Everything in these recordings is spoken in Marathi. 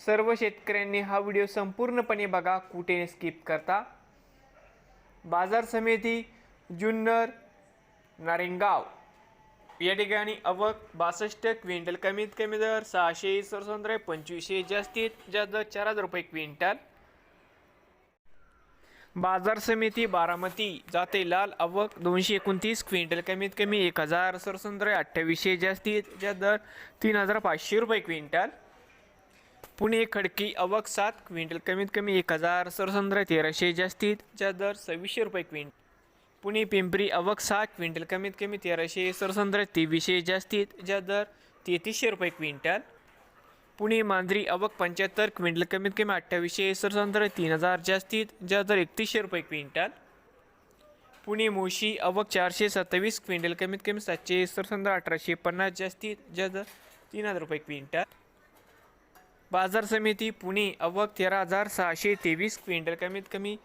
सर्व शेतकऱ्यांनी हा व्हिडिओ संपूर्णपणे बघा कुठे स्किप करता. बाजार समिती जुन्नर नारेंगाव. या ठिकाणी अवक बासष्ट क्विंटल कमीत कमी दर सहाशे सरसंद्रे पंचवीसशे जास्तीत जास्त दर चार हजार रुपये क्विंटल. बाजार समिती बारामती जाते लाल अवक दोनशे एकोणतीस क्विंटल कमीत कमी एक हजार सरसंद्रे अठ्ठावीसशे जास्तीत जास्त दर तीन हजार पाचशे रुपये क्विंटल. पुणे खडकी अवक सात क्विंटल कमीत कमी एक हजार सरसंद्र तेराशे जास्तीत जास्त दर सव्वीसशे रुपये क्विंटल. पुणे पिंपरी अवक सहा क्विंटल कमीत कमी तेराशे सरसंद्र तेवीसशे जास्तीत जास्त दर तेहतीसशे रुपये क्विंटल. पुणे मांजरी अवक पंच्याहत्तर क्विंटल कमीत कमी अठ्ठावीसशे सरसंद्र तीन हजार जास्तीत जास्त दर एकतीसशे रुपये क्विंटल. पुणे मोशी अवक चारशे सत्तावीस क्विंटल कमीत कमी सातशे सरसंद्र अठराशे पन्नास जास्तीत ज्या दर तीन हजार रुपये क्विंटल. बाजार समिती पुणे अवक तेरा हजार सहाशे तेवीस क्विंटल. कमीत कमी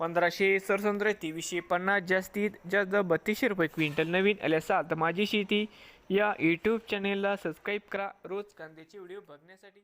पंधराशे सरसंद्र तेवीसशे पन्नास जास्तीत जास्त बत्तीसशे रुपये क्विंटल. नवीन अलेसा असाल माझी शेती या यूट्यूब चॅनेलला सबस्क्राईब करा. रोज कांद्याचे व्हिडिओ बघण्यासाठी.